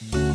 อย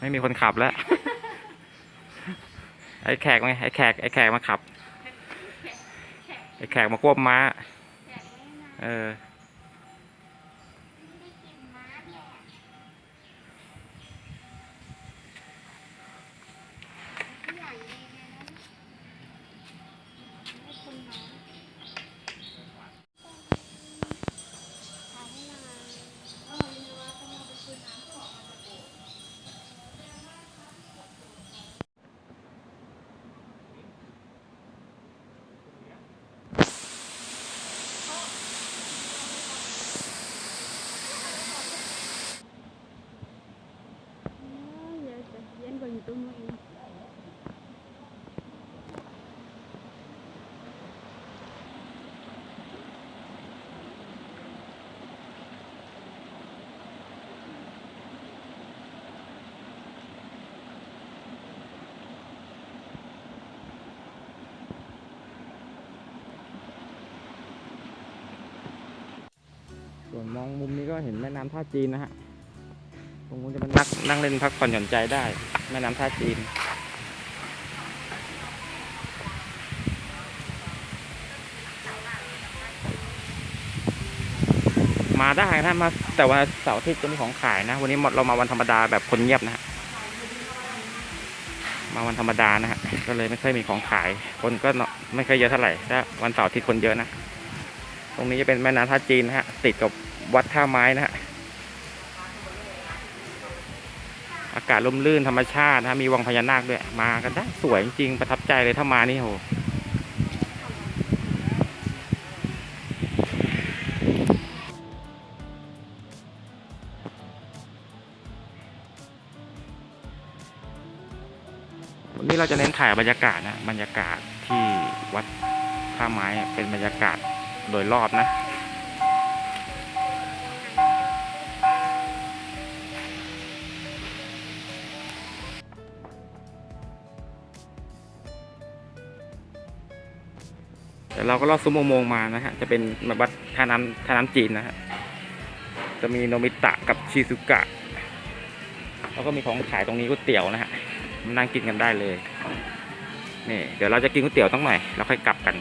ไม่มีคนขับแล้ว ไอ้แขกไงไอ้แขกไอ้แขกมาขับ ไอ้แขกมาควบม้าอยากไม่มาเออ ส่วนมองมุมนี้ก็เห็นแม่น้ำท่าจีนนะฮะ ตรงนู้นจะเป็นนักนั่งเล่นพักผ่อนหย่อนใจได้ แม่น้ำท่าจีน มาได้นะมาแต่ว่าเสาร์อาทิตย์จะมีของขายนะ วันนี้เรามาวันธรรมดาแบบคนเงียบนะฮะ มาวันธรรมดานะฮะ ก็เลยไม่ค่อยมีของขาย คนก็ไม่ค่อยเยอะเท่าไหร่ถ้าวันเสาร์อาทิตย์คนเยอะนะตรงนี้จะเป็นแม่น้ำท่าจีนนะฮะ ติดกับ วัดท่าไม้นะฮะ อากาศร่มรื่นธรรมชาตินะมีวังพญานาคด้วย มากันได้สวยจริงๆประทับใจเลยถ้ามานี่โหวันนี้เราจะเน้นถ่ายบรรยากาศนะ บรรยากาศที่วัดท่าไม้เป็นบรรยากาศโดยรอบนะ เราก็ลอดซุ้มโมงมานะฮะ จะเป็นมาบัดท่าน้ำท่าน้ำจีนนะฮะ จะมีโนมิตะกับชิซุกะ แล้วก็มีของขายตรงนี้ก๋วยเตี๋ยวนะฮะมานั่งกินกันได้เลย นี่ เดี๋ยวเราจะกินก๋วยเตี๋ยวต้องใหม่แล้วค่อยกลับกัน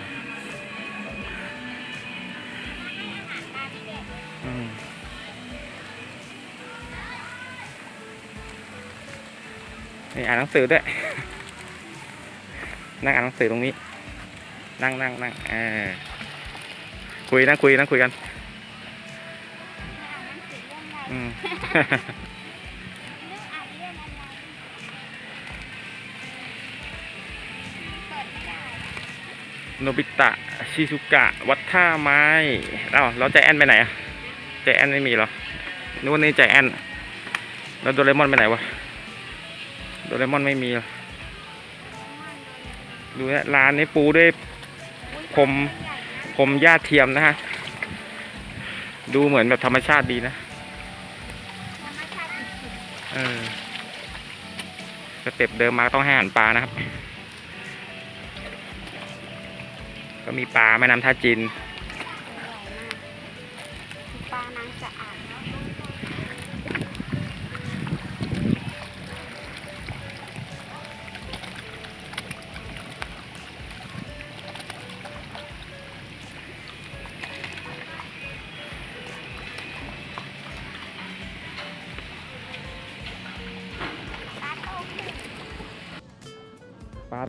นี่อ่านหนังสือด้วย นั่งอ่านหนังสือตรงนี้ นั่งนั่งนั่งเออคุยนั่งคุยนั่งคุยกันไม่อ่านหนังสือเรื่องอะไรอืมเรื่องอ่านเรื่องอะไรเปิดไม่ได้โนบิตะ ชิซุกะ วัดท่าไม้เอ้าแล้วใจแอนไปไหนอะใจแอนไม่มีเหรอนึกว่านี่ใจแอนแล้วโดเรมอนไปไหนวะ โดเรมอนไม่มีเหรอดูนะร้านนี้ปูด้วย ผมผมหญ้าเทียมนะฮะ ดูเหมือนแบบธรรมชาติดีนะสเออสเต็ปเดิมมาต้องให้อาหารปลานะครับ ก็มีปลาแม่น้ำท่าจีน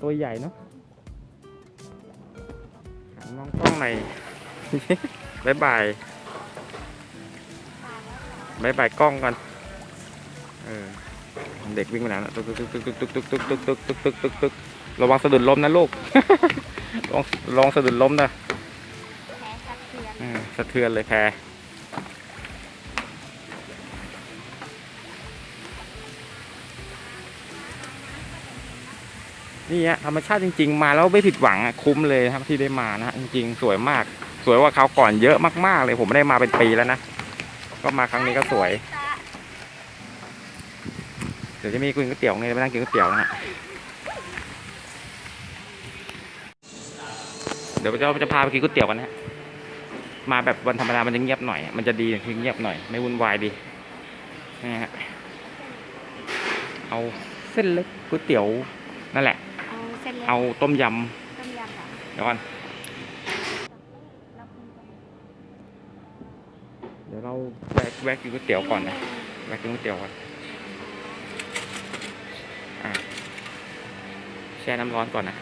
ตัวใหญ่เนาะหันมองกล้องหน่อยบายบายปลาแล้วเหรอบายบายกล้องกันเออเด็กวิ่งไปไหนนะตึกตึกตึกตึกตึกตึกตึกตึกตึกตึกตึกตึกตึกระวังสะดุดล้มนะลูกลองลองสะดุดล้มนะแพ้สะเทือนเออสะเทือนเลยแพร นี่ฮะธรรมชาติจริง ๆ มาแล้วไม่ผิดหวังอะคุ้มเลยครับที่ได้มานะฮะจริงๆ สวยมาก สวยกว่าคราวก่อนเยอะมากๆเลย ผมไม่ได้มาเป็นปีแล้วนะก็มาครั้งนี้ก็สวย เดี๋ยวจะมีกินก๋วยเตี๋ยวไงไปนั่งกินก๋วยเตี๋ยวนะฮะเดี๋ยวเราจะพาไปกินก๋วยเตี๋ยวกันนะฮะมาแบบวันธรรมดามันจะเงียบหน่อย มันจะดีคือเงียบหน่อย ไม่วุ่นวายดีนะฮะเอาเส้นเล็กก๋วยเตี๋ยวนั่นแหละ เอาเส้นเล็กเอาต้มยต้มยำเหรอำเดี๋ยวก่อน เราคุยกันเดี๋ยวเราแวะแวะกินก๋วยเตี๋ยวก่อนนะแวะกินก๋วยเตี๋ยวก่อนอะแช่น้ำร้อนก่อนนะ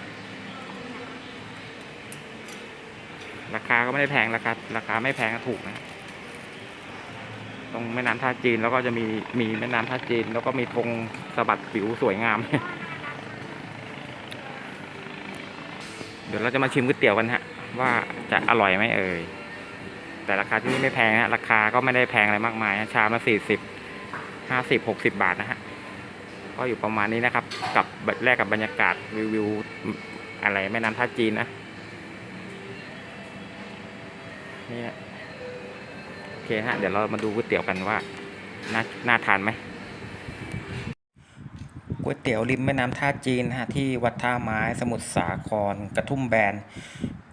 ราคาก็ไม่ได้แพงราคาราคาไม่แพงก็ถูกนะ ตรงแม่น้ำท่าจีนแล้วก็จะมีมีแม่น้ำท่าจีน แล้วก็มีธงสะบัดผิวสวยงาม ดี๋ยวเราจะมาชิมก๋วยเตี๋ยวกันฮะ ว่าจะอร่อยไหมเอ่ยแต่ราคาที่นี่ไม่แพงฮะราคาก็ไม่ได้แพงอะไรมากมายฮะชามละสี่สิบห้าสิบหกสิบบาทนะฮะก็อยู่ประมาณนี้นะครับ กับแรกกับบรรยากาศวิววิวอะไรแม่น้ำท่าจีนนะนี่ฮะโอเคฮะเดี๋ยวเรามาดูก๋วยเตี๋ยวกันว่าน่าน่าทานไหม ก๋วยเตี๋ยวริมแม่น้ำท่าจีนฮะที่วัดท่าไม้สมุทรสาครกระทุ่มแบน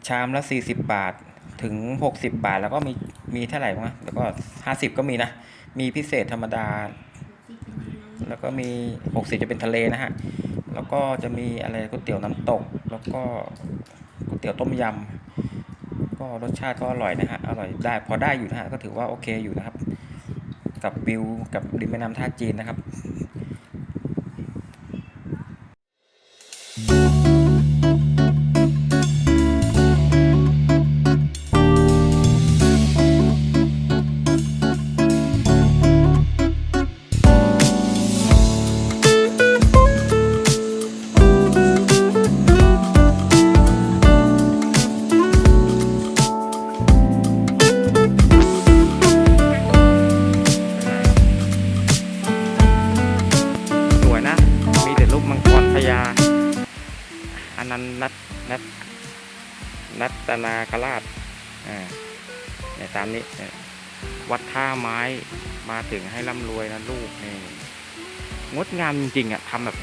ชามละ 40 บาทถึง 60 บาท แล้วก็มีมีเท่าไหร่บ้างแล้วก็ 50 ก็มีนะ มีพิเศษธรรมดา แล้วก็มี 60 จะเป็นทะเลนะฮะ แล้วก็จะมีอะไรก๋วยเตี๋ยวน้ำตก แล้วก็ก๋วยเตี๋ยวต้มยำก็รสชาติก็อร่อยนะฮะอร่อยได้พอได้อยู่นะฮะก็ถือว่าโอเคอยู่นะครับ กับวิวกับริมแม่น้ำท่าจีนนะครับ คราชเนี่ยตามนี้วัดท่าไม้มาถึงให้ร่ำรวยนะลูกนี่งดงามจริงๆอะทำแบบ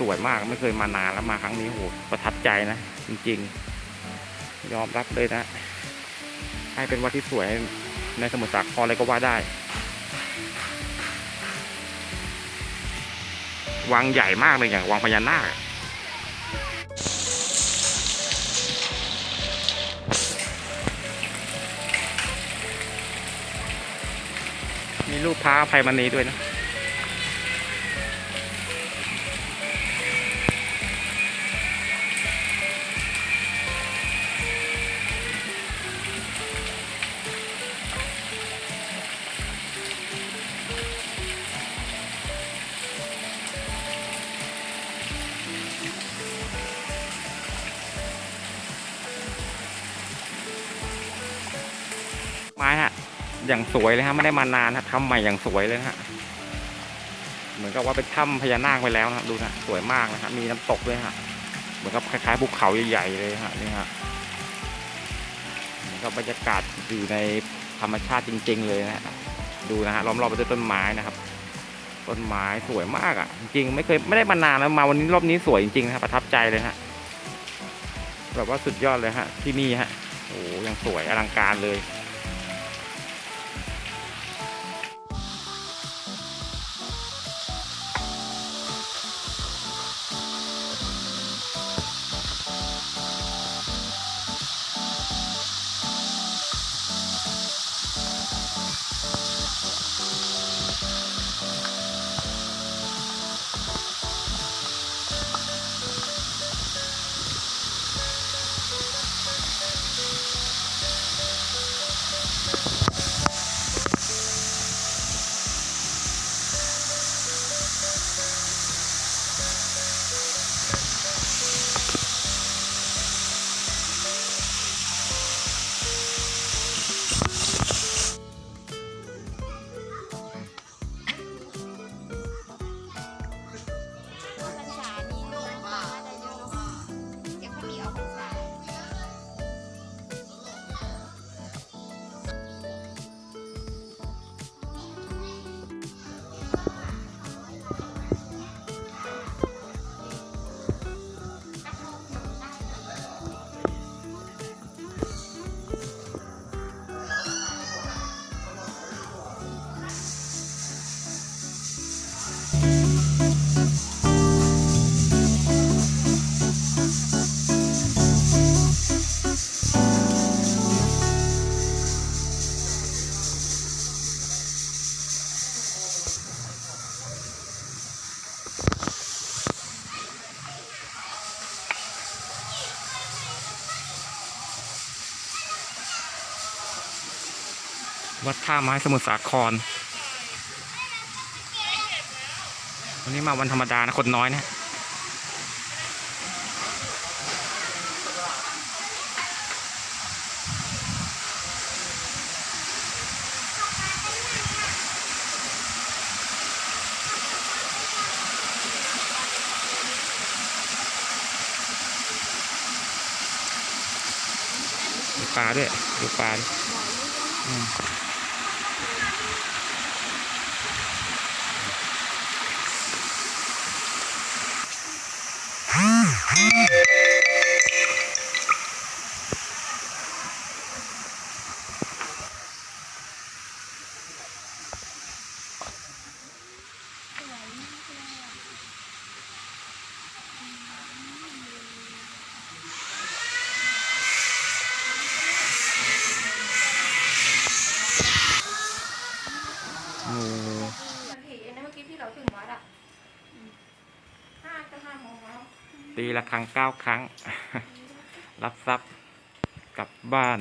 สวยมากไม่เคยมานานแล้วมาครั้งนี้โหประทับใจนะ จริง ๆ ยอมรับเลยนะให้เป็นวัดที่สวยในสมุทรสาครเลยก็ว่าได้ วังใหญ่มากเลยอย่างวังพญานาค มีรูปพระภัยมณีด้วยนะไม้ฮะ อย่างสวยเลยฮะไม่ได้มานานฮะทำใหม่อย่างสวยเลยฮะเหมือนกับว่าเป็นถ้ำพญานาคไปแล้วนะดูนะสวยมากนะฮะมีน้ำตกด้วยฮะเหมือนกับคล้ายๆภูเขาใหญ่ๆเลยฮะนี่ฮะเหมือนกับบรรยากาศอยู่ในธรรมชาติจริง ๆ เลยนะฮะดูนะฮะล้อมรอบไปด้วยต้นไม้นะครับ ต้นไม้สวยมากอะ จริงๆไม่เคยไม่ได้มานานแล้วมาวันนี้รอบนี้สวยจริงๆนะครับประทับใจเลยฮะแบบว่าสุดยอดเลยฮะที่นี่ฮะโอ้ยังสวยอลังการเลย วัดท่าไม้สมุทรสาคร วันนี้มาวันธรรมดานะ คนน้อยนะปลาด้วยดูปลาดิอื Yeah. ตีละครั้งเก้าครั้ง รับทรัพย์กลับบ้าน